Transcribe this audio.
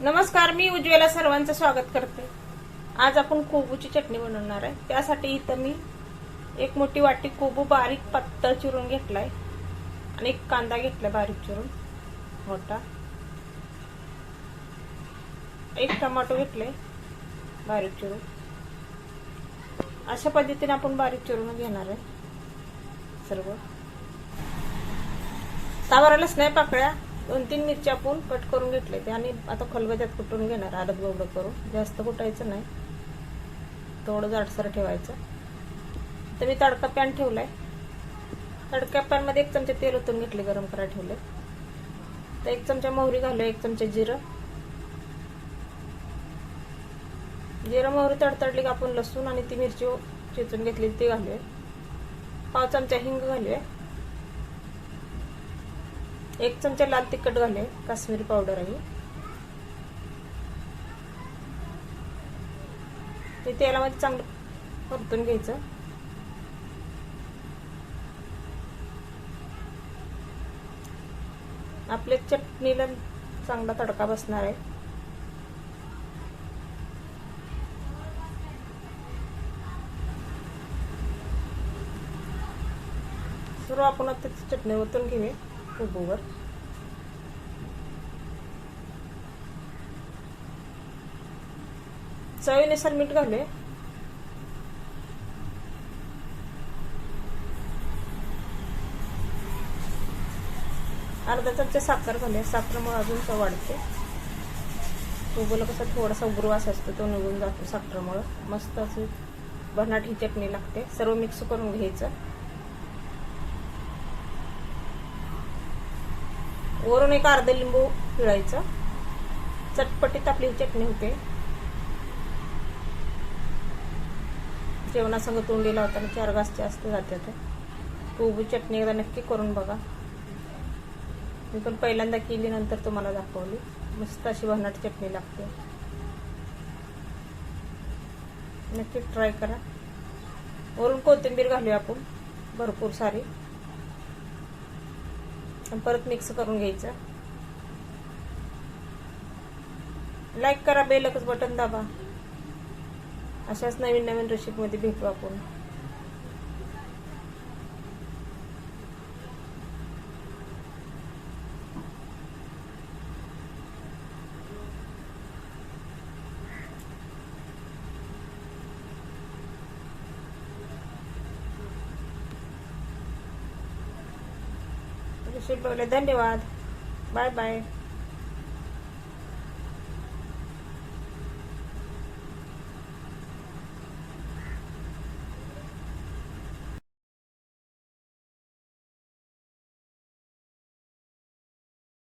नमस्कार मी उज्ज्वला सर्वांचं स्वागत करते. आज आपण कोबूची चटणी बनवणार आहे. त्यासाठी इथं मी एक मोठी वाटी कोबू बारीक पातळ चिरून घेतलाय आणि एक कांदा घेतलाय बारीक चिरून. मोठा. एक टमाटो घेतलाय बारीक चिरून. अशा पद्धतीने आपण बारीक चिरून घेणार आहे सर्व. सावरालाच नाही पाकळ्या दोन तीन मिरच्या आपण कट करून घेतले ते आणि आता खलबत्यात कुटून घेणार आदत गोबडं करून. जास्त कुटायचं नाही. थोडं जाडसर ठेवायचं. तर मी तडका पॅन ठेवलाय. तडका पॅनमध्ये एक चमचे तेल ओतून घेतले गरम करायला ठेवले. तर एक चमचा मोहरी घालू एक चमचे जिरं. जिरं मोहरी तडतडली का आपण लसूण आणि ती मिरची चिचून घेतली ती घालूया. पाव चमचा हिंग घालूया. एक चमचा लाल तिखट घाले काश्मीरी पावडर आहे. ते तेलामध्ये चांगलं परतून घ्यायचं. आपल्या चटणीला चांगला तडका बसणार आहे. सर्व आपण आता चटणी ओतून घेऊया. कोबूवर चवीनुसार मीठ घालूया. अर्धा चमचा साखर घालूया. साखरेमुळे अजून चव वाढते. कोबूला कसा थोडासा उग्रवास असतो तो निघून जातो साखरमुळं. मस्त अशी बनाट ही चटणी लागते. सर्व मिक्स करून घ्यायचं. वरून एक अर्ध लिंबू पिळायचं. चटपटीत आपली चटणी होते. जेवणासंग तोंडी लावताना चार घास जास्त जातात कोबू चटणी एकदा नक्की करून बघा. मी पण पहिल्यांदा केली नंतर तुम्हाला दाखवली. मस्त अशी भन्नाट चटणी लागते. नक्की ट्राय करा. वरून कोथिंबीर घालूया आपण. भरपूर सारी. आणि परत मिक्स करून घ्यायचं. लाईक करा बेलकच बटन दाबा. अशाच नवीन नवीन रेसिपीमध्ये भेटू आपण. रेसिपी बघले धन्यवाद. Bye bye.